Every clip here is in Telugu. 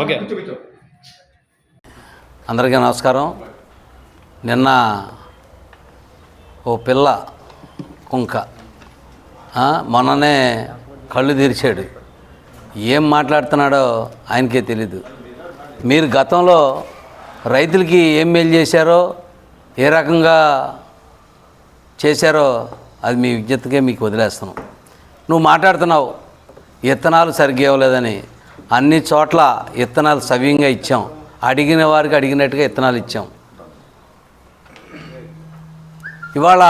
ఓకే. అందరికీ నమస్కారం. నిన్న ఓ పిల్ల కుంక మొన్ననే కళ్ళు తెరిచాడు. ఏం మాట్లాడుతున్నాడో ఆయనకే తెలీదు. మీరు గతంలో రైతులకి ఏం మేలు చేశారో ఏ రకంగా చేశారో అది మీ విజ్ఞతకే మీకు వదిలేస్తున్నాం. నువ్వు మాట్లాడుతున్నావు ఇత్తనాలు సరిగ్గా ఇవ్వలేదని. అన్ని చోట్ల ఇత్తనాలు సవ్యంగా ఇచ్చాం. అడిగిన వారికి అడిగినట్టుగా ఇత్తనాలు ఇచ్చాం. ఇవాళ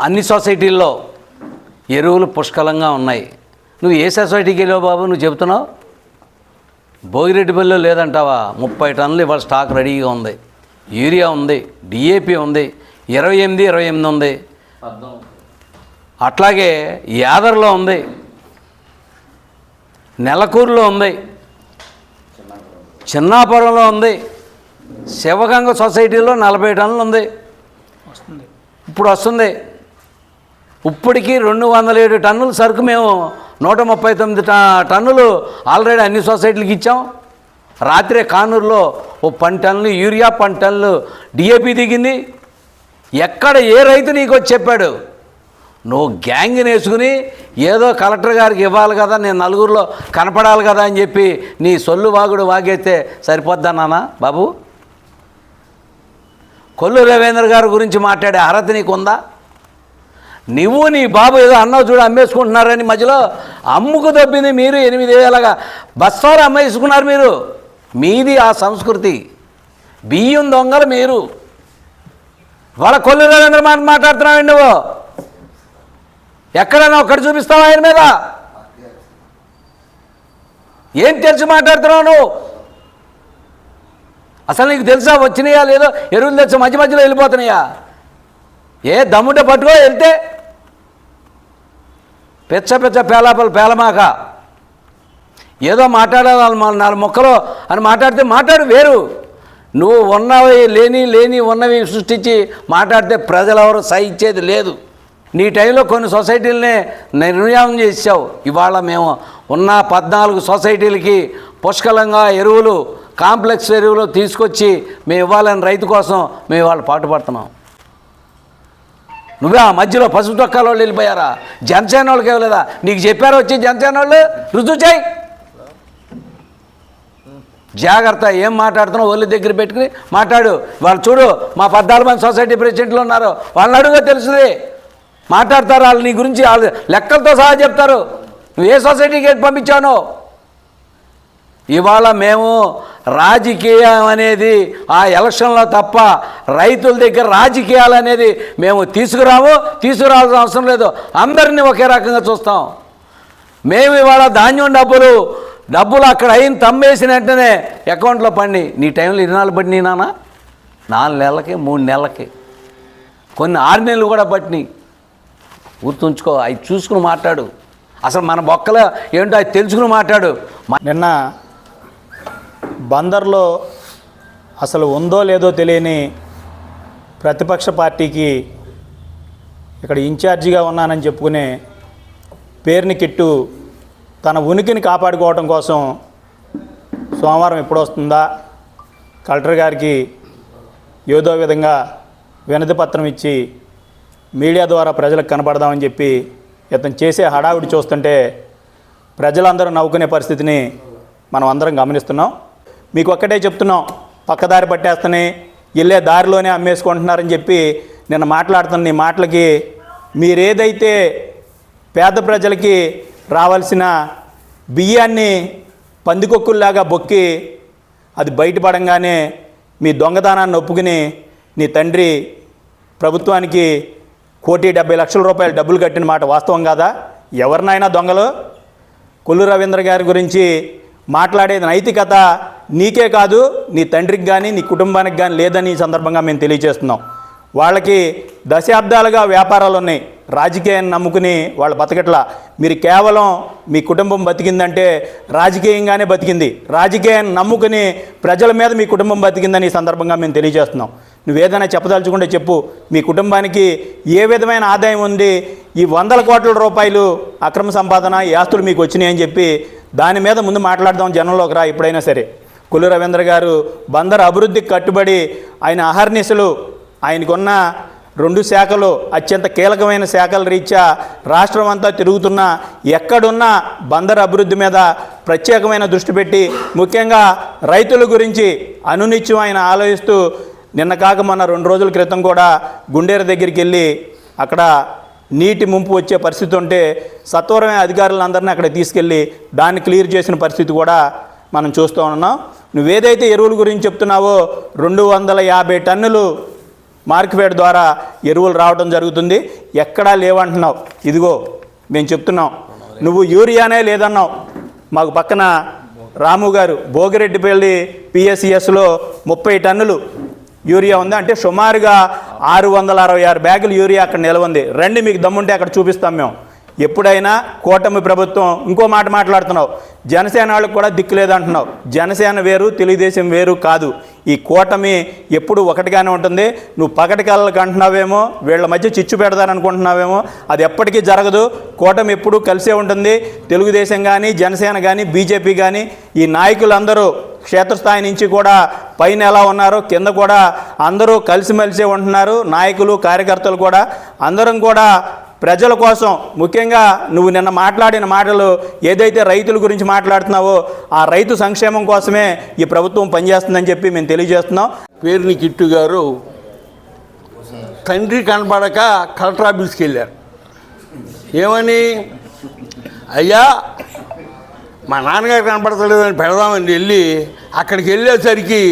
అన్ని సొసైటీల్లో ఎరువులు పుష్కలంగా ఉన్నాయి. నువ్వు ఏ సొసైటీకి వెళ్ళావు బాబు? నువ్వు చెబుతున్నావు? భోగిరెడ్డిపల్లిలో లేదంటావా? ముప్పై టన్నులు ఇవాళ స్టాక్ రెడీగా ఉంది. యూరియా ఉంది డిఏపి ఉంది ఇరవై ఎనిమిది ఇరవై ఎనిమిది ఉంది. అట్లాగే యాదర్లో ఉంది. నెలకూరులో ఉంది. చిన్నాపురంలో ఉంది. శివగంగ సొసైటీలో నలభై టన్నులు ఉంది. ఇప్పుడు వస్తుంది. ఇప్పటికీ రెండు వందల ఏడు టన్నుల సరుకు మేము నూట ముప్పై తొమ్మిది ట- టన్నులు ఆల్రెడీ అన్ని సొసైటీలకు ఇచ్చాం. రాత్రే కానూరులో ఓ పది టన్నులు యూరియా పది టన్నులు డిఏపి దిగింది. ఎక్కడ ఏ రైతు నీకు వచ్చి చెప్పాడు? నువ్వు గ్యాంగ్ వేసుకుని ఏదో కలెక్టర్ గారికి ఇవ్వాలి కదా నేను నలుగురిలో కనపడాలి కదా అని చెప్పి నీ సొల్లు వాగుడు వాగైతే సరిపోద్దా నాన్న బాబు? కొల్లు రవీంద్ర గారి గురించి మాట్లాడే అర్హత నీకు ఉందా నువ్వు నీ బాబు ఏదో అన్నావు చూడు అమ్మేసుకుంటున్నారని మధ్యలో అమ్ముకు దబ్బింది మీరు ఎనిమిది వేలగా బస్సాలు అమ్మేసుకున్నారు మీరు? మీది ఆ సంస్కృతి. బియ్యం దొంగలు మీరు. వాళ్ళ కొల్లు రవీంద్ర మాట మాట్లాడుతున్నావు నువ్వు? ఎక్కడైనా ఒక్కటి చూపిస్తావా ఆయన మీద? ఏం తెలిసి మాట్లాడుతున్నావు నువ్వు? అసలు నీకు తెలుసా వచ్చినాయా లేదో? ఎరువులు తెచ్చి మధ్య మధ్యలో వెళ్ళిపోతున్నాయా? ఏ దమ్ముంటే పట్టుకో వెళ్తే. పెచ్చ పెచ్చ పేలాపలు పేలమాక. ఏదో మాట్లాడాలి మా నాలుగు మొక్కలో అని మాట్లాడితే మాట్లాడు వేరు. నువ్వు ఉన్నవి లేని లేని ఉన్నవి సృష్టించి మాట్లాడితే ప్రజలు ఎవరు సహించేది లేదు. నీ టైంలో కొన్ని సొసైటీలనే నిర్ణయం చేసావు ఇవాళ మేము ఉన్న పద్నాలుగు సొసైటీలకి పుష్కలంగా ఎరువులు కాంప్లెక్స్ ఎరువులు తీసుకొచ్చి మేము ఇవ్వాలని రైతు కోసం మేము ఇవాళ పాటుపడుతున్నాం నువ్వే ఆ మధ్యలో పసుపు తొక్కాల వాళ్ళు వెళ్ళిపోయారా? జనసేన వాళ్ళకి ఇవ్వలేదా? నీకు చెప్పారు వచ్చి జనసేన వాళ్ళు? రుజువు చేయి. జాగ్రత్త ఏం మాట్లాడుతున్నావు? ఒళ్ళు దగ్గర పెట్టుకుని మాట్లాడు. వాళ్ళు చూడు మా పద్నాలుగు మంది సొసైటీ ప్రెసిడెంట్లు ఉన్నారు. వాళ్ళని అడుగు తెలుస్తుంది మాట్లాడతారు? వాళ్ళు నీ గురించి వాళ్ళు లెక్కలతో సహా చెప్తారు. నువ్వు ఏ సొసైటీకి పంపించానో? ఇవాళ మేము రాజకీయం అనేది ఆ ఎలక్షన్లో తప్ప రైతుల దగ్గర రాజకీయాలు అనేది మేము తీసుకురాము తీసుకురావాల్సిన అవసరం లేదు. అందరినీ ఒకే రకంగా చూస్తాం. మేము ఇవాళ ధాన్యం డబ్బులు డబ్బులు అక్కడ అయిన తమ్మేసిన వెంటనే అకౌంట్లో పడి నీ టైంలో ఇన్నాళ్ళు పడినాయి నాన్న? నాలుగు నెలలకి మూడు నెలలకి. కొన్ని ఆరు నెలలు కూడా పట్టినాయి. గుర్తుంచుకో అవి చూసుకుని మాట్లాడు. అసలు మన బొక్కలో ఏంటో అది తెలుసుకుని మాట్లాడు. నిన్న బందర్లో అసలు ఉందో లేదో తెలియని ప్రతిపక్ష పార్టీకి ఇక్కడ ఇన్ఛార్జిగా ఉన్నానని చెప్పుకునే పేరుని కిట్టు తన ఉనికిని కాపాడుకోవడం కోసం సోమవారం ఎప్పుడు వస్తుందా కలెక్టర్ గారికి ఏదో విధంగా వినతి పత్రం ఇచ్చి మీడియా ద్వారా ప్రజలకు కనపడదామని చెప్పి ఇతను చేసే హడావిడి చూస్తుంటే ప్రజలందరూ నవ్వుకునే పరిస్థితిని మనం అందరం గమనిస్తున్నాం. మీకు ఒక్కటే చెప్తున్నాం పక్కదారి పట్టేస్తని వెళ్ళే దారిలోనే అమ్మేసుకుంటున్నారని చెప్పి నిన్న మాట్లాడుతున్న నీ మాటలకి మీరేదైతే పేద ప్రజలకి రావాల్సిన బియ్యాన్ని పందికొక్కుల్లాగా బొక్కి అది బయటపడంగానే మీ దొంగదానాన్ని ఒప్పుకుని నీ తండ్రి ప్రభుత్వానికి కోటి డెబ్బై లక్షల రూపాయలు డబ్బులు కట్టిన మాట వాస్తవం కాదా? ఎవరినైనా దొంగలు? కొల్లు రవీంద్ర గారి గురించి మాట్లాడేది నైతికత నీకే కాదు నీ తండ్రికి కానీ నీ కుటుంబానికి కానీ లేదని ఈ సందర్భంగా మేము తెలియజేస్తున్నాం. వాళ్ళకి దశాబ్దాలుగా వ్యాపారాలు ఉన్నాయి. రాజకీయాన్ని నమ్ముకుని వాళ్ళు బతకట్లా. మీరు కేవలం మీ కుటుంబం బతికిందంటే రాజకీయంగానే బతికింది. రాజకీయాన్ని నమ్ముకుని ప్రజల మీద మీ కుటుంబం బతికిందని ఈ సందర్భంగా మేము తెలియజేస్తున్నాం. నువ్వేదైనా చెప్పదలుచుకుంటే చెప్పు. మీ కుటుంబానికి ఏ విధమైన ఆదాయం ఉంది? ఈ వందల కోట్ల రూపాయలు అక్రమ సంపాదన ఈ ఆస్తులు మీకు వచ్చినాయని చెప్పి దాని మీద ముందు మాట్లాడదాం జనంలోకి రా ఎప్పుడైనా సరే. కులు రవీంద్ర గారు బందర్ అభివృద్ధికి కట్టుబడి ఆయన అహర్నిశలు ఆయనకున్న రెండు శాఖలు అత్యంత కీలకమైన శాఖల రీత్యా రాష్ట్రం అంతా తిరుగుతున్న ఎక్కడున్నా బందర్ అభివృద్ధి మీద ప్రత్యేకమైన దృష్టి పెట్టి ముఖ్యంగా రైతుల గురించి అనునిత్యం ఆయన ఆలోచిస్తూ నిన్న కాక మొన్న రెండు రోజుల క్రితం కూడా గుండేరు దగ్గరికి వెళ్ళి అక్కడ నీటి ముంపు వచ్చే పరిస్థితి ఉంటే సత్వరమే అధికారులందరినీ అక్కడ తీసుకెళ్ళి దాన్ని క్లియర్ చేసిన పరిస్థితి కూడా మనం చూస్తూ ఉన్నాం. నువ్వేదైతే ఎరువుల గురించి చెప్తున్నావో రెండు వందల యాభై టన్నులు మార్కెట్ ద్వారా ఎరువులు రావడం జరుగుతుంది. ఎక్కడా లేవంటున్నావు. ఇదిగో మేము చెప్తున్నాం. నువ్వు యూరియానే లేదన్నావు. మాకు పక్కన రాము గారు భోగిరెడ్డిపల్లి పిఎస్సిఎస్లో ముప్పై టన్నులు యూరియా ఉంది అంటే సుమారుగా ఆరు వందల అరవై ఆరు బ్యాగులు యూరియా అక్కడ నిలవ ఉంది. రండి మీకు దమ్ముంటే అక్కడ చూపిస్తాం మేము. ఎప్పుడైనా కూటమి ప్రభుత్వం ఇంకో మాట మాట్లాడుతున్నావు. జనసేన వాళ్ళకి కూడా దిక్కు లేదంటున్నావు. జనసేన వేరు తెలుగుదేశం వేరు కాదు. ఈ కూటమి ఎప్పుడు ఒకటిగానే ఉంటుంది. నువ్వు పగటి కళ్ళకి అంటున్నావేమో వీళ్ళ మధ్య చిచ్చు పెడతారనుకుంటున్నావేమో అది ఎప్పటికీ జరగదు. కూటమి ఎప్పుడూ కలిసే ఉంటుంది. తెలుగుదేశం కానీ జనసేన కానీ బీజేపీ కానీ ఈ నాయకులందరూ క్షేత్రస్థాయి నుంచి కూడా పైన ఎలా ఉన్నారో కింద కూడా అందరూ కలిసిమెలిసే ఉంటున్నారు. నాయకులు కార్యకర్తలు కూడా అందరం కూడా ప్రజల కోసం ముఖ్యంగా నువ్వు నిన్న మాట్లాడిన మాటలు ఏదైతే రైతుల గురించి మాట్లాడుతున్నావో ఆ రైతు సంక్షేమం కోసమే ఈ ప్రభుత్వం పనిచేస్తుందని చెప్పి మేము తెలియజేస్తున్నాం. పేరుని కిట్టు గారు తండ్రి కనపడక కలెక్టర్ ఆఫీస్కి వెళ్ళారు. ఏమని? అయ్యా మా నాన్నగారు కనపడతలేదని పెడదామని వెళ్ళి అక్కడికి వెళ్ళేసరికి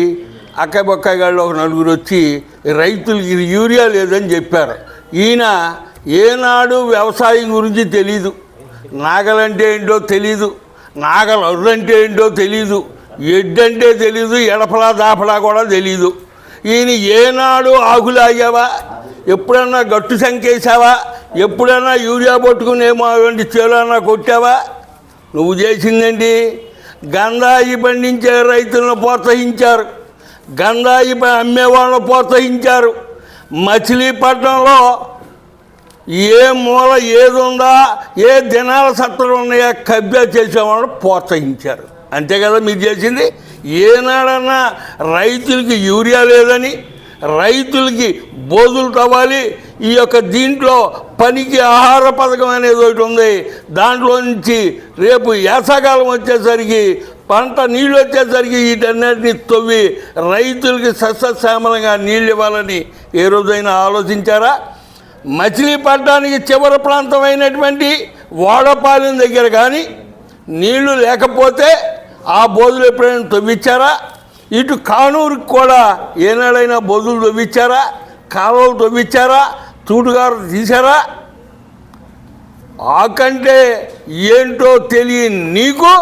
అక్క బొక్కాయి ఒక నలుగురు వచ్చి రైతులకి యూరియా లేదని చెప్పారు. ఈయన ఏనాడు వ్యవసాయం గురించి తెలీదు. నాగలంటే ఏంటో తెలీదు. నాగలంటే ఏంటో తెలీదు. ఎడ్డంటే తెలీదు ఎడపలా దాపలా కూడా తెలీదు. ఈయన ఏనాడు ఆకులాగావా ఎప్పుడన్నా గట్టు సంకేసావా ఎప్పుడన్నా యూరియా పట్టుకునేమో అటువంటి చేలన్నా కొట్టావా? నువ్వు చేసిందండి గంధాయి పండించే రైతులను ప్రోత్సహించారు. గంధాయి అమ్మేవాళ్ళను ప్రోత్సహించారు. మచిలీపట్నంలో ఏ మూల ఏది ఉందా ఏ దినాల సత్తులు ఉన్నాయా కబ్జా చేసేవాళ్ళు ప్రోత్సహించారు. అంతే కదా మీరు చేసింది? ఏనాడన్నా రైతులకి యూరియా లేదని రైతులకి బోధులు తవ్వాలి ఈ యొక్క దీంట్లో పనికి ఆహార పథకం అనేది ఒకటి ఉంది. దాంట్లో నుంచి రేపు యాసకాలం వచ్చేసరికి పంట నీళ్ళు వచ్చేసరికి వీటన్నిటిని తవ్వి రైతులకి సస్యశ్యామలంగా నీళ్ళు ఇవ్వాలని ఏ రోజైనా ఆలోచించారా? మచిలీపట్నానికి చివరి ప్రాంతమైనటువంటి వాడపాలెం దగ్గర కానీ నీళ్ళు లేకపోతే ఆ బోధులు ఎప్పుడైనా తవ్వించారా ఇటు కానూరుకి కూడా ఏనాడైనా బోధులు తవ్వించారా కాలువలు తవ్వించారా తూటుగారు తీశారా? ఆకంటే ఏంటో తెలియని నీకు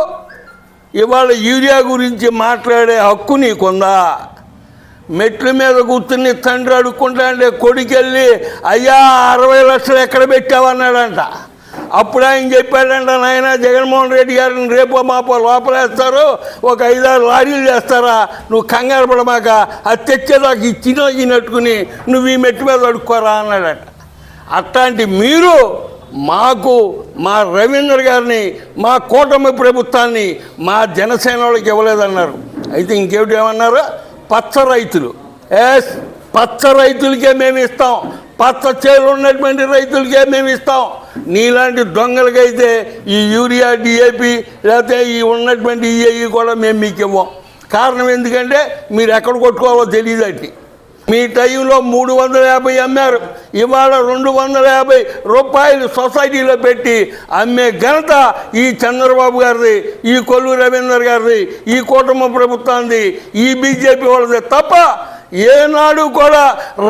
ఇవాళ యూరియా గురించి మాట్లాడే హక్కు నీకుందా? మెట్ల మీద కూర్చుని తండ్రి అడుక్కుంటాండే కొడుకెళ్ళి అయ్యా అరవై లక్షలు ఎక్కడ పెట్టావన్నాడంట. అప్పుడు ఆయన చెప్పాడంట నాయన జగన్మోహన్ రెడ్డి గారిని రేపు మాపో లోపలేస్తారు ఒక ఐదారు లారీలు చేస్తారా నువ్వు కంగారు పడమాక అది తెచ్చేదాకా ఈ చిన్న నువ్వు ఈ మెట్టు మీద అడుక్కోరా అన్నాడట. అట్లాంటి మీరు మాకు మా రవీంద్ర గారిని మా కూటమి ప్రభుత్వాన్ని మా జనసేన వాళ్ళకి ఇవ్వలేదన్నారు. అయితే ఇంకేమిటి ఏమన్నారు? పచ్చ రైతులు. ఎస్ పచ్చ రైతులకే మేము ఇస్తాం. పచ్చ చేలు ఉన్నటువంటి రైతులకే మేము ఇస్తాం. నీలాంటి దొంగలకైతే ఈ యూరియా డిఏపి లేకపోతే ఈ ఉన్నటువంటి ఈఏఈ కూడా మేము మీకు ఇవ్వం. కారణం ఎందుకంటే మీరు ఎక్కడ కొట్టుకోవాలో తెలియదండి మీ టైంలో మూడు వందల యాభై అమ్మారు. ఇవాళ రెండు వందల యాభై రూపాయలు సొసైటీలో పెట్టి అమ్మే ఘనత ఈ చంద్రబాబు గారిది ఈ కొల్లు రవీందర్ గారిది ఈ కుటుంబ ప్రభుత్వాన్ని ఈ బీజేపీ వాళ్ళది తప్ప ఏనాడు కూడా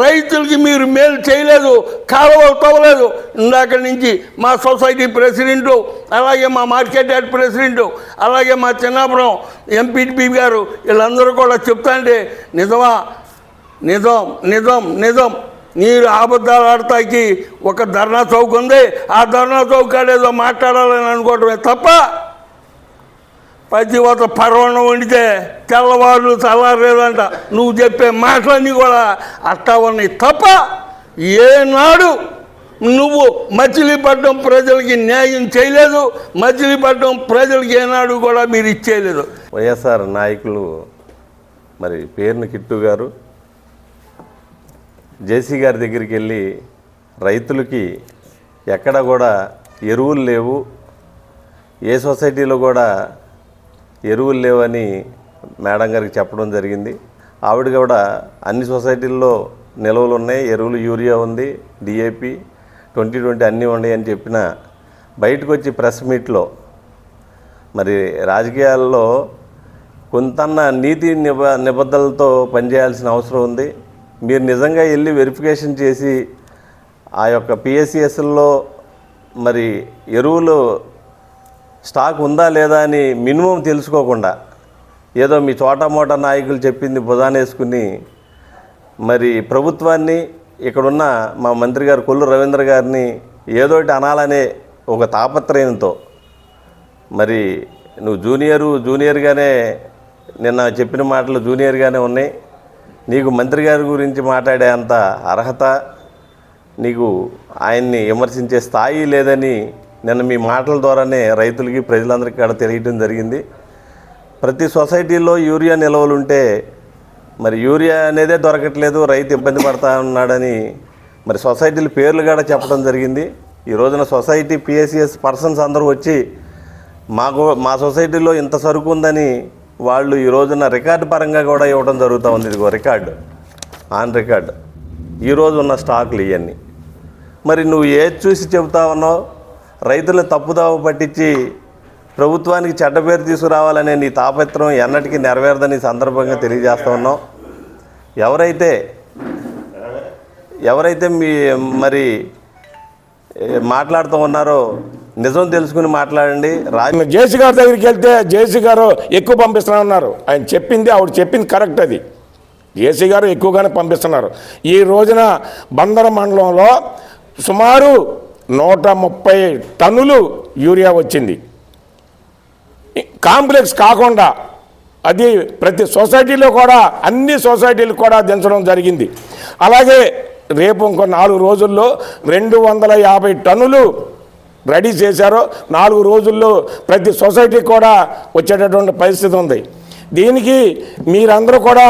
రైతులకి మీరు మేలు చేయలేదు కాలువలు తవ్వలేదు. ఇందాక నుంచి మా సొసైటీ ప్రెసిడెంటు అలాగే మా మార్కెట్ యార్డ్ ప్రెసిడెంటు అలాగే మా చిన్నాపురం ఎంపీటీపీ గారు వీళ్ళందరూ కూడా చెప్తాంటే నిజమా? నిజం నిజం నిజం. మీరు అబద్ధాలు ఆడతాకి ఒక ధర్నా చౌక్ ఉంది. ఆ ధర్నా చౌక్ ఏదో మాట్లాడాలని అనుకోవటమే తప్ప ప్రతి ఒక్క పర్వణం వండితే తెల్లవారు చల్లారేదంట నువ్వు చెప్పే మాటలన్నీ కూడా అట్టా ఉన్నాయి తప్ప ఏనాడు నువ్వు మచిలీపట్నం ప్రజలకి న్యాయం చేయలేదు. మచిలీపట్నం ప్రజలకి ఏనాడు కూడా మీరు ఇచ్చేయలేదు. వైఎస్ఆర్ నాయకులు మరి పేరుని కిట్టు గారు జేసీ గారి దగ్గరికి వెళ్ళి రైతులకి ఎక్కడ కూడా ఎరువులు లేవు ఏ సొసైటీలో కూడా ఎరువులు లేవని మేడం గారికి చెప్పడం జరిగింది. ఆవిడ కూడా అన్ని సొసైటీల్లో నిల్వలు ఉన్నాయి ఎరువులు యూరియా ఉంది డిఏపి ట్వంటీ ట్వంటీ అన్నీ ఉన్నాయి అని చెప్పిన బయటకు వచ్చి ప్రెస్ మీట్లో మరి రాజకీయాల్లో కొంతన్న నీతి నిబ నిబద్ధలతో పనిచేయాల్సిన అవసరం ఉంది. మీరు నిజంగా వెళ్ళి వెరిఫికేషన్ చేసి ఆ యొక్క పిఎస్సిఎస్లో మరి ఎరువులు స్టాక్ ఉందా లేదా అని మినిమం తెలుసుకోకుండా ఏదో మీ చోటమోట నాయకులు చెప్పింది బుధానేసుకుని మరి ప్రభుత్వాన్ని ఇక్కడున్న మా మంత్రి గారు కొల్లు రవీంద్ర గారిని ఏదోటి అనాలనే ఒక తాపత్రయంతో మరి నువ్వు జూనియరు జూనియర్గానే నిన్న చెప్పిన మాటలు జూనియర్గానే ఉన్నాయి. నీకు మంత్రి గారి గురించి మాట్లాడే అంత అర్హత నీకు ఆయన్ని విమర్శించే స్థాయి లేదని నిన్న మీ మాటల ద్వారానే రైతులకి ప్రజలందరికీ కూడా తెలియటం జరిగింది. ప్రతి సొసైటీలో యూరియా నిల్వలు ఉంటే మరి యూరియా అనేదే దొరకట్లేదు రైతు ఇబ్బంది పడతా ఉన్నాడని మరి సొసైటీల పేర్లు కూడా చెప్పడం జరిగింది. ఈ రోజున సొసైటీ పిఎస్సిఎస్ పర్సన్స్ అందరూ వచ్చి మాకు మా సొసైటీలో ఇంత సరుకు ఉందని వాళ్ళు ఈ రోజున రికార్డు పరంగా కూడా ఇవ్వడం జరుగుతూ ఉంది. ఇదిగో రికార్డు. On record. ఈరోజు ఉన్న స్టాకులు ఇవన్నీ మరి నువ్వు ఏది చూసి చెబుతా ఉన్నావు? రైతులను తప్పుదావ పట్టించి ప్రభుత్వానికి చెడ్డ పేరు తీసుకురావాలనే నీ తాపత్రం ఎన్నటికీ నెరవేరదని సందర్భంగా తెలియజేస్తా ఉన్నాం ఎవరైతే ఎవరైతే మీ మరి మాట్లాడుతూ ఉన్నారో నిజం తెలుసుకుని మాట్లాడండి. జేసీ గారి దగ్గరికి వెళ్తే జేసీ గారు ఎక్కువ పంపిస్తున్నారు ఆయన చెప్పింది ఆవిడ చెప్పింది కరెక్ట్ అది. జేసీ గారు ఎక్కువగానే పంపిస్తున్నారు. ఈ రోజున బందర మండలంలో సుమారు నూట ముప్పై టన్నులు యూరియా వచ్చింది. కాంప్లెక్స్ కాకుండా అది ప్రతి సొసైటీలో కూడా అన్ని సొసైటీలు కూడా దించడం జరిగింది. అలాగే రేపు ఇంకో నాలుగు రోజుల్లో రెండు వందల యాభై టన్నులు రెడీ చేశారు నాలుగు రోజుల్లో ప్రతి సొసైటీ కూడా వచ్చేటటువంటి పరిస్థితి ఉంది. దీనికి మీరందరూ కూడా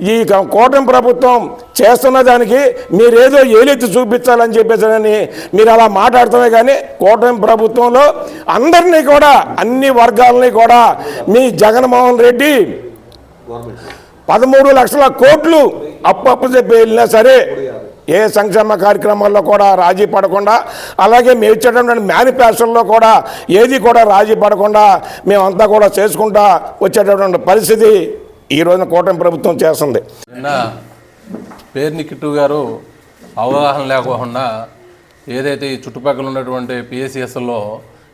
ఈ కూటమి ప్రభుత్వం చేస్తున్న దానికి మీరేదో ఏలెత్తి చూపించాలని చెప్పేసి మీరు అలా మాట్లాడుతున్నా కానీ కూటమి ప్రభుత్వంలో అందరినీ కూడా అన్ని వర్గాలని కూడా మీ జగన్మోహన్ రెడ్డి పదమూడు లక్షల కోట్లు అప్పు అప్పు చెప్పి వెళ్ళినా సరే ఏ సంక్షేమ కార్యక్రమాల్లో కూడా రాజీ పడకుండా అలాగే మేము ఇచ్చేటటువంటి మేనిఫెస్టోల్లో కూడా ఏది కూడా రాజీ పడకుండా మేమంతా కూడా చేసుకుంటా వచ్చేటటువంటి పరిస్థితి ఈ రోజున కూటమి ప్రభుత్వం చేస్తుంది. నిన్న పేర్ని కిట్టు గారు అవగాహన లేకుండా ఏదైతే ఈ చుట్టుపక్కల ఉన్నటువంటి పిఎస్సిఎస్లో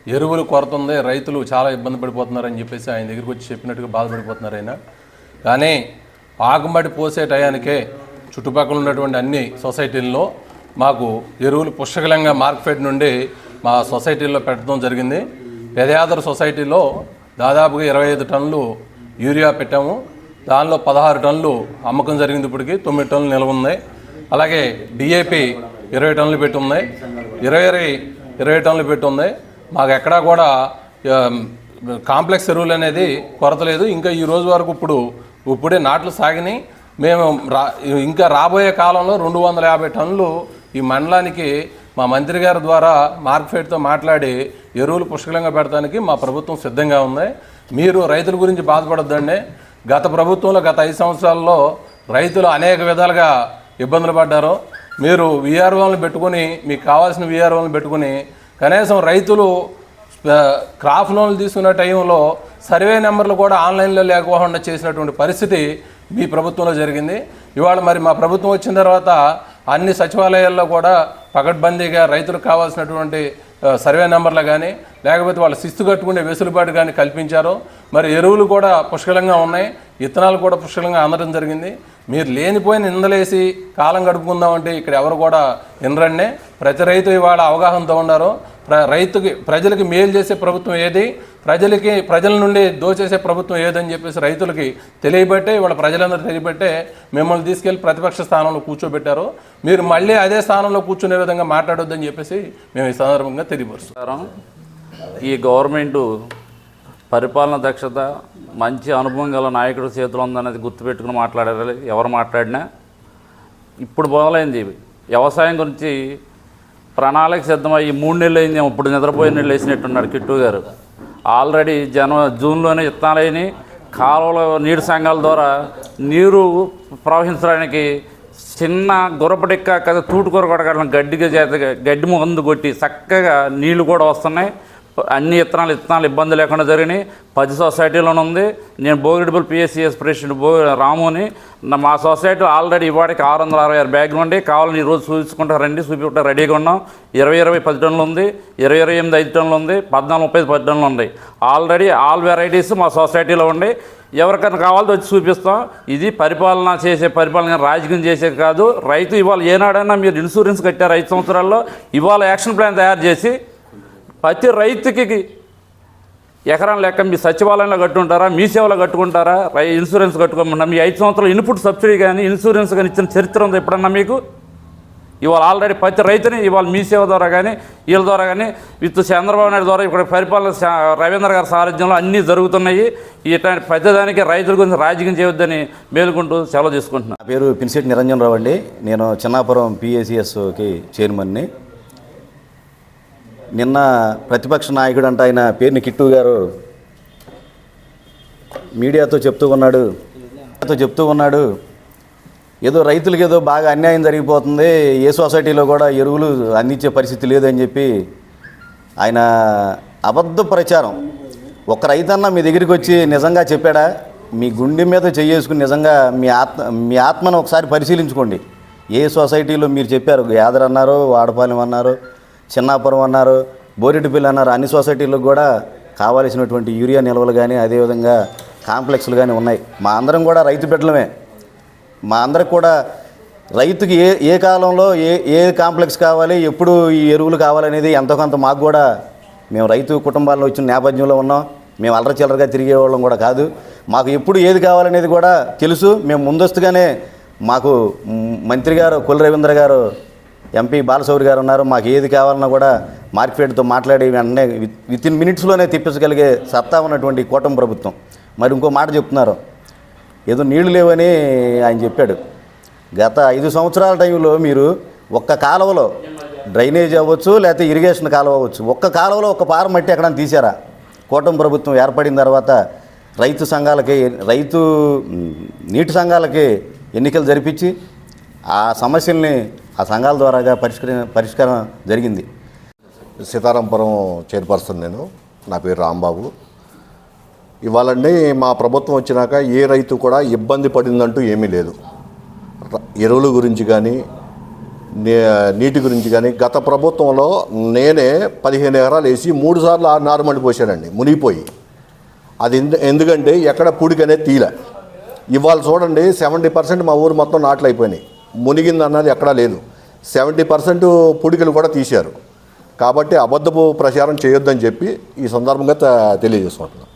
ఎరువులు కొరత ఉంది రైతులు చాలా ఇబ్బంది పడిపోతున్నారని చెప్పేసి ఆయన దగ్గరికి వచ్చి చెప్పినట్టుగా బాధపడిపోతున్నారు ఆయన. కానీ ఆకుమడి పోసే టయానికే చుట్టుపక్కల ఉన్నటువంటి అన్ని సొసైటీల్లో మాకు ఎరువులు పుష్కలంగా మార్కెట్ నుండి మా సొసైటీల్లో పెట్టడం జరిగింది. పెదయాదర సొసైటీలో దాదాపుగా ఇరవై ఐదు టన్నులు యూరియా పెట్టాము. దానిలో పదహారు టన్నులు అమ్మకం జరిగింది ఇప్పటికి తొమ్మిది టన్నులు నిల్వ ఉన్నాయి. అలాగే డిఏపి ఇరవై టన్నులు పెట్టి ఉన్నాయి. ఇరవై ఇరవై ఇరవై టన్నులు పెట్టి ఉంది మాకు ఎక్కడా కూడా కాంప్లెక్స్ ఎరువులు అనేది కొరత లేదు. ఇంకా ఈ రోజు వరకు ఇప్పుడు ఇప్పుడే నాట్లు సాగినాయి. మేము రా ఇంకా రాబోయే కాలంలో రెండు వందల యాభై టన్నులు ఈ మండలానికి మా మంత్రి గారి ద్వారా మార్కెట్తో మాట్లాడి ఎరువులు పుష్కలంగా పెడతానికి మా ప్రభుత్వం సిద్ధంగా ఉంది. మీరు రైతుల గురించి బాధపడొద్దండి. గత ప్రభుత్వంలో గత ఐదు సంవత్సరాల్లో రైతులు అనేక విధాలుగా ఇబ్బందులు పడ్డారు. మీరు విఆర్ఓలను పెట్టుకొని మీకు కావాల్సిన విఆర్ఓలను పెట్టుకొని కనీసం రైతులు ఆ, క్రాప్ లోన్లు తీసుకున్న టైంలో సర్వే నెంబర్లు కూడా ఆన్లైన్లో లేకపోకుండా చేసినటువంటి పరిస్థితి మీ ప్రభుత్వంలో జరిగింది. ఇవాళ మరి మా ప్రభుత్వం వచ్చిన తర్వాత అన్ని సచివాలయాల్లో కూడా పకడ్బందీగా రైతులకు కావాల్సినటువంటి సర్వే నెంబర్లు కానీ లేకపోతే వాళ్ళ శిస్తు కట్టుకునే వెసులుబాటు కానీ కల్పించారు. మరి ఎరువులు కూడా పుష్కలంగా ఉన్నాయి. విత్తనాలు కూడా పుష్కలంగా అందడం జరిగింది. మీరు లేనిపోయిన నిందలేసి కాలం గడుపుకుందామంటే ఇక్కడ ఎవరు కూడా వినరండి ప్రతి రైతు ఇవాళ అవగాహనతో ఉన్నారు. రైతుకి ప్రజలకి మేలు చేసే ప్రభుత్వం ఏది? ప్రజలకి ప్రజల నుండి దోచేసే ప్రభుత్వం ఏదని చెప్పేసి రైతులకి తెలియబట్టే ఇవాళ ప్రజలందరూ తెలియబట్టే మిమ్మల్ని తీసుకెళ్ళి ప్రతిపక్ష స్థానంలో కూర్చోబెట్టారు. మీరు మళ్ళీ అదే స్థానంలో కూర్చునే విధంగా మాట్లాడొద్దని చెప్పేసి మేము ఈ సందర్భంగా తెలియపరుస్తున్నాం. ఈ గవర్నమెంటు పరిపాలన దక్షత మంచి అనుభవం గల నాయకుడు చేతిలో ఉందనేది గుర్తుపెట్టుకుని మాట్లాడారు. ఎవరు మాట్లాడినా ఇప్పుడు మొదలైంది వ్యవసాయం గురించి ప్రణాళిక సిద్ధమై ఈ మూడు నెలలు అయింది. ఇప్పుడు నిద్రపోయిన నెలలు వేసినట్టున్నాడు కిట్టు గారు. ఆల్రెడీ జన జూన్లోనే విత్తనాలైన కాలువల నీటి సంఘాల ద్వారా నీరు ప్రవహించడానికి చిన్న గుర్రపడిక్క కదా తూటుకూర కొడగడం గడ్డిగా చేత గడ్డి మందు కొట్టి చక్కగా నీళ్ళు కూడా వస్తున్నాయి. అన్ని ఇత్తనాలు విత్తనాలు ఇబ్బంది లేకుండా జరిగినాయి. పది సొసైటీలోనే ఉంది. నేను బోగిడిబుల్ పిఎస్సిఎస్ ప్రెసిడెంట్ బో రాముని. మా సొసైటీ ఆల్రెడీ ఇవాడికి ఆరు వందల అరవై ఆరు బ్యాగులు ఉండి కావాలని ఈరోజు చూపించుకుంటా రండి చూపించుకుంటా రెడీగా ఉన్నాం. ఇరవై ఇరవై పది టన్నులు ఉంది. ఇరవై ఇరవై ఎనిమిది ఐదు టన్నులు ఉంది. పద్నాలుగు ముప్పై పది టన్నులు ఉంది. ఆల్రెడీ ఆల్ వెరైటీస్ మా సొసైటీలో ఉండి ఎవరికైనా కావాలో వచ్చి చూపిస్తాం. ఇది పరిపాలన చేసే పరిపాలన రాజకీయం చేసేది కాదు. రైతు ఇవాళ ఏనాడైనా మీరు ఇన్సూరెన్స్ కట్టారు ఐదు సంవత్సరాల్లో ఇవాళ యాక్షన్ ప్లాన్ తయారు చేసి ప్రతి రైతుకి ఎకరం లెక్క మీ సచివాలయంలో కట్టుకుంటారా? మీ సేవలో కట్టుకుంటారా? రై ఇన్సూరెన్స్ కట్టుకోమన్నా? మీ ఐదు సంవత్సరాలు ఇన్పుట్ సబ్సిడీ కానీ ఇన్సూరెన్స్ కానీ ఇచ్చిన చరిత్ర ఉంది ఎప్పుడన్నా మీకు? ఇవాళ ఆల్రెడీ ప్రతి రైతుని ఇవాళ మీ సేవ ద్వారా కానీ వీళ్ళ ద్వారా కానీ విత్ చంద్రబాబు నాయుడు ద్వారా ఇక్కడ పరిపాలన రవీంద్ర గారి సారథ్యంలో అన్నీ జరుగుతున్నాయి. ఇట్లాంటి పెద్దదానికి రైతుల గురించి రాజకీయం చేయొద్దని మేలుకుంటూ సెలవు తీసుకుంటున్నాను నా పేరు పినిశెట్టి నిరంజన్ రావు అండి. నేను చిన్నాపురం పిఏసిఎస్కి చైర్మన్ని నిన్న ప్రతిపక్ష నాయకుడు అంట ఆయన పేరుని కిట్టు గారు మీడియాతో చెప్తూ ఉన్నాడు. మీడియాతో చెప్తూ ఉన్నాడు. ఏదో రైతులకు ఏదో బాగా అన్యాయం జరిగిపోతుంది. ఏ సొసైటీలో కూడా ఎరువులు అందించే పరిస్థితి లేదని చెప్పి ఆయన అబద్ధ ప్రచారం. ఒక రైతన్న మీ దగ్గరికి వచ్చి నిజంగా చెప్పాడా? మీ గుండె మీద చేసుకుని నిజంగా మీ ఆత్మ మీ ఆత్మను ఒకసారి పరిశీలించుకోండి. ఏ సొసైటీలో మీరు చెప్పారు? యాదరన్నారో వాడపాలెం అన్నారు? చిన్నాపురం అన్నారు బోరెడ్డిపల్లి అన్నారు అన్ని సొసైటీలకు కూడా కావాల్సినటువంటి యూరియా నిల్వలు కానీ అదేవిధంగా కాంప్లెక్స్లు కానీ ఉన్నాయి. మా అందరం కూడా రైతు బిడ్డలమే. మా అందరికి కూడా రైతుకి ఏ ఏ కాలంలో ఏ ఏ కాంప్లెక్స్ కావాలి ఎప్పుడు ఈ ఎరువులు కావాలనేది ఎంతో కొంత మాకు కూడా మేము రైతు కుటుంబాల్లో వచ్చిన నేపథ్యంలో ఉన్నాం. మేము అల్లరి చిల్లరగా తిరిగే వాళ్ళం కూడా కాదు. మాకు ఎప్పుడు ఏది కావాలనేది కూడా తెలుసు. మేము ముందస్తుగానే మాకు మంత్రి గారు కుల రవీంద్ర గారు ఎంపీ బాలశౌరి గారు ఉన్నారు. మాకు ఏది కావాలన్నా కూడా మార్కెట్తో మాట్లాడి వెంటనే విత్ ఇన్ మినిట్స్లోనే తెప్పించగలిగే సత్తా ఉన్నటువంటి కూటమి ప్రభుత్వం. మరి ఇంకో మాట చెప్తున్నారు. ఏదో నీళ్ళు లేవని ఆయన చెప్పాడు. గత ఐదు సంవత్సరాల టైంలో మీరు ఒక్క కాలువలో డ్రైనేజ్ అవ్వచ్చు లేకపోతే ఇరిగేషన్ కాలువ అవ్వచ్చు. ఒక్క కాలువలో ఒక్క పార మట్టి ఎక్కడ తీసారా కూటమి ప్రభుత్వం ఏర్పడిన తర్వాత రైతు సంఘాలకి రైతు నీటి సంఘాలకి ఎన్నికలు జరిపించి ఆ సమస్యల్ని ఆ సంఘాల ద్వారాగా పరిష్కరి పరిష్కారం జరిగింది. సీతారాంపురం చైర్పర్సన్ నేను. నా పేరు రాంబాబు. ఇవాళండి మా ప్రభుత్వం వచ్చినాక ఏ రైతు కూడా ఇబ్బంది పడిందంటూ ఏమీ లేదు. ఎరువుల గురించి కానీ నే- నీటి గురించి కానీ గత ప్రభుత్వంలో నేనే పదిహేను ఎకరాలు వేసి మూడు సార్లు ఆ నారుమడి పోసానండి మునిగిపోయి. అది ఎందు- ఎందుకంటే ఎక్కడ పూడికనే తీల ఇవాళ చూడండి సెవెంటీ పర్సెంట్ మా ఊరు మొత్తం నాట్లు అయిపోయినాయి. మునిగింది అన్నది ఎక్కడా లేదు. సెవెంటీ పర్సెంట్ పూడికలు కూడా తీశారు. కాబట్టి అబద్ధపు ప్రచారం చేయొద్దని చెప్పి ఈ సందర్భంగా తెలియజేసుకుంటున్నాం. తెలియజేసుకుంటున్నాను